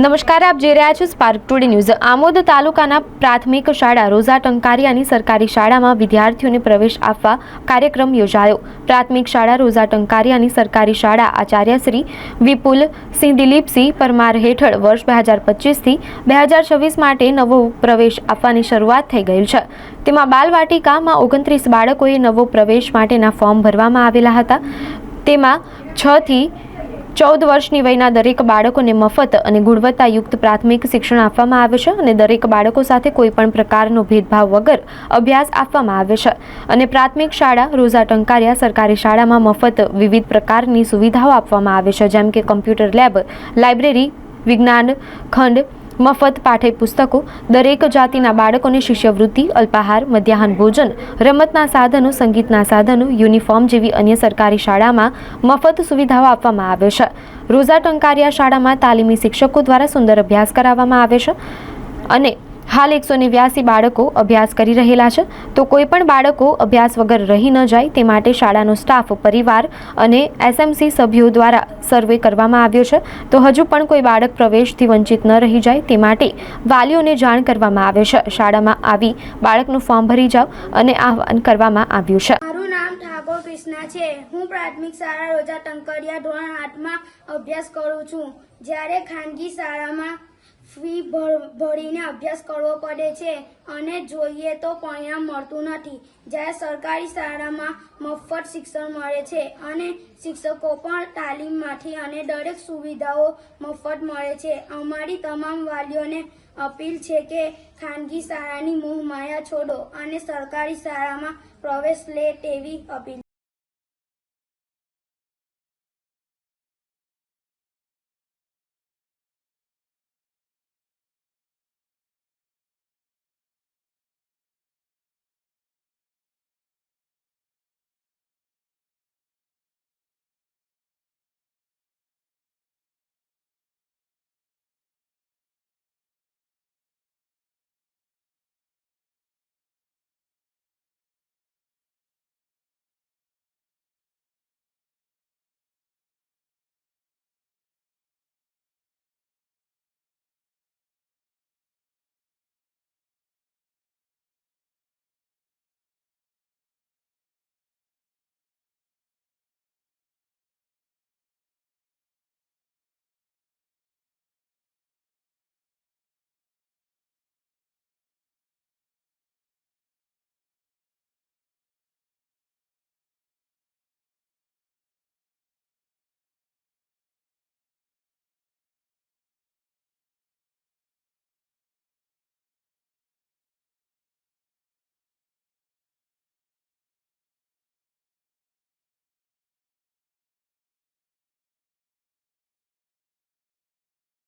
નમસ્કાર, આપ જોઈ રહ્યા છો સ્પાર્ક ટુડે ન્યૂઝ આમોદ તાલુકાના પ્રાથમિક શાળા રોઝા ટંકારિયાની સરકારી શાળામાં વિદ્યાર્થીઓને પ્રવેશ આપવા કાર્યક્રમ યોજાયો. પ્રાથમિક શાળા રોઝા ટંકારિયાની સરકારી શાળા આચાર્ય શ્રી વિપુલ સિંહ દિલીપસિંહ પરમાર હેઠળ વર્ષ બે હજાર પચીસથી બે હજાર છવ્વીસ માટે નવો પ્રવેશ આપવાની શરૂઆત થઈ ગયેલ છે. તેમાં બાલવાટિકામાં ઓગણત્રીસ બાળકોએ નવો પ્રવેશ માટેના ફોર્મ ભરવામાં આવેલા હતા. તેમાં છથી થી ચૌદ વર્ષની વયના દરેક બાળકોને મફત અને ગુણવત્તાયુક્ત પ્રાથમિક શિક્ષણ આપવામાં આવે છે અને દરેક બાળકો સાથે કોઈપણ પ્રકારનો ભેદભાવ વગર અભ્યાસ આપવામાં આવે છે. અને પ્રાથમિક શાળા રોઝા ટંકારિયા સરકારી શાળામાં મફત વિવિધ પ્રકારની સુવિધાઓ આપવામાં આવે છે, જેમ કે કમ્પ્યુટર લેબ, લાઇબ્રેરી, વિજ્ઞાન ખંડ મફત પાઠ્યપુસ્તકો, દરેક જાતિના બાળકોને શિષ્યવૃત્તિ, અલ્પાહાર, મધ્યાહન ભોજન, રમતના સાધનો, સંગીતના સાધનો, યુનિફોર્મ જેવી અન્ય સરકારી શાળામાં મફત સુવિધાઓ આપવામાં આવે છે. રોઝા ટંકારિયા શાળામાં તાલીમી શિક્ષકો દ્વારા સુંદર અભ્યાસ કરાવવામાં આવે છે અને હાલ એકસો નેવ્યાસી બાળકો અભ્યાસ કરી રહેલા છે. તો કોઈ પણ બાળકો અભ્યાસ વગર રહી ન જાય તે માટે શાળાનો સ્ટાફ, પરિવાર અને એસએમસી સભ્યો દ્વારા સર્વે કરવામાં આવ્યો છે. તો હજુ પણ કોઈ બાળક પ્રવેશથી વંચિત ન રહી જાય તે માટે વાલીઓને જાણ કરવામાં આવે છે. શાળામાં આવી બાળકનું ફોર્મ ભરી જાઓ અને આહવાન કરવામાં આવ્યું છે. ઠાકોર કૃષ્ણા છે. હું પ્રાથમિક શાળા રોજા ટંકરિયા ધોરણ આઠમાં અભ્યાસ કરું છું. જ્યારે ખાનગી શાળામાં ફી ભર- ભરીને અભ્યાસ કરવો પડે છે અને જોઈએ તો પરિણામ મળતું નથી. જ્યારે સરકારી શાળામાં મફત શિક્ષણ મળે છે અને શિક્ષકો પણ તાલીમમાંથી અને દરેક સુવિધાઓ મફત મળે છે, અમારી તમામ વાલીઓને અપીલ છે કે ખાનગી શાળાની મોહ માયા છોડો અને સરકારી શાળામાં પ્રવેશ લે તેવી અપીલ.